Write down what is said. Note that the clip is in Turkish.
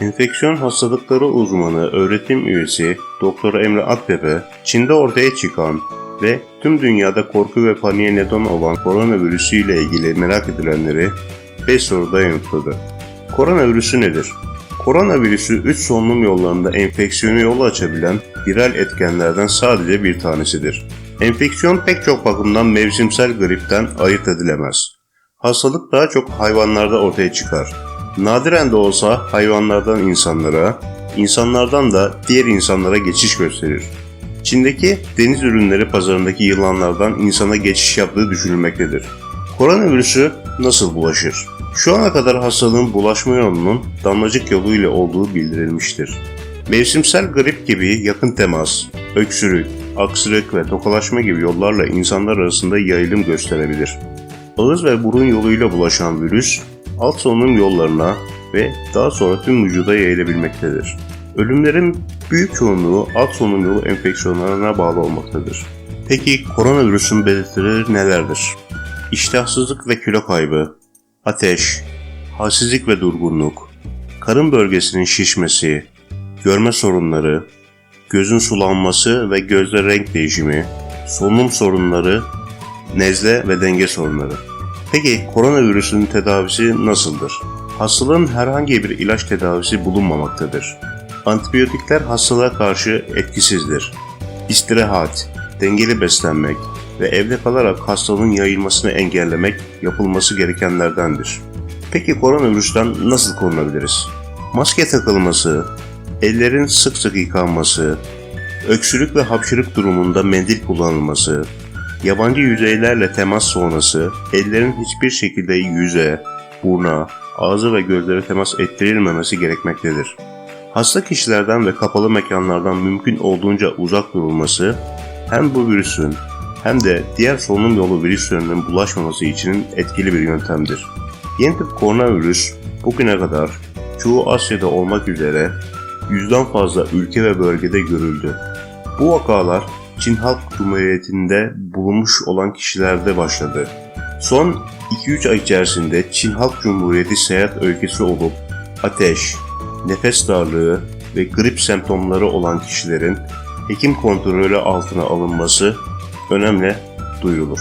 Enfeksiyon hastalıkları uzmanı öğretim üyesi Doktor Emre Aktepe, Çin'de ortaya çıkan ve tüm dünyada korku ve paniğe neden olan koronavirüsü ile ilgili merak edilenleri 5 soruda yanıtladı. Koronavirüsü nedir? Koronavirüsü 3 solunum yollarında enfeksiyonu yol açabilen viral etkenlerden sadece bir tanesidir. Enfeksiyon pek çok bakımdan mevsimsel gripten ayırt edilemez. Hastalık daha çok hayvanlarda ortaya çıkar. Nadiren de olsa hayvanlardan insanlara, insanlardan da diğer insanlara geçiş gösterir. Çin'deki deniz ürünleri pazarındaki yılanlardan insana geçiş yaptığı düşünülmektedir. Koronavirüsü nasıl bulaşır? Şu ana kadar hastalığın bulaşma yolunun damlacık yoluyla olduğu bildirilmiştir. Mevsimsel grip gibi yakın temas, öksürük, aksırık ve tokalaşma gibi yollarla insanlar arasında yayılım gösterebilir. Ağız ve burun yoluyla bulaşan virüs, alt solunum yollarına ve daha sonra tüm vücuda yayılabilmektedir. Ölümlerin büyük çoğunluğu alt solunum yolu enfeksiyonlarına bağlı olmaktadır. Peki koronavirüsün belirtileri nelerdir? İştahsızlık ve kilo kaybı, ateş, halsizlik ve durgunluk, karın bölgesinin şişmesi, görme sorunları, gözün sulanması ve gözde renk değişimi, solunum sorunları, nezle ve denge sorunları. Peki koronavirüsün tedavisi nasıldır? Hastalığın herhangi bir ilaç tedavisi bulunmamaktadır. Antibiyotikler hastalığa karşı etkisizdir. İstirahat, dengeli beslenmek ve evde kalarak hastalığın yayılmasını engellemek yapılması gerekenlerdendir. Peki koronavirüsten nasıl korunabiliriz? Maske takılması, ellerin sık sık yıkanması, öksürük ve hapşırık durumunda mendil kullanılması, yabancı yüzeylerle temas sonrası ellerin hiçbir şekilde yüze, burna, ağzı ve gözlere temas ettirilmemesi gerekmektedir. Hasta kişilerden ve kapalı mekanlardan mümkün olduğunca uzak durulması hem bu virüsün hem de diğer solunum yolu virüslerinin bulaşmaması için etkili bir yöntemdir. Yeni tip koronavirüs bugüne kadar çoğu Asya'da olmak üzere yüzden fazla ülke ve bölgede görüldü. Bu vakalar Çin Halk Cumhuriyeti'nde bulunmuş olan kişilerde başladı. Son 2-3 ay içerisinde Çin Halk Cumhuriyeti seyahat öyküsü olup ateş, nefes darlığı ve grip semptomları olan kişilerin hekim kontrolü altına alınması önemli duyurulur.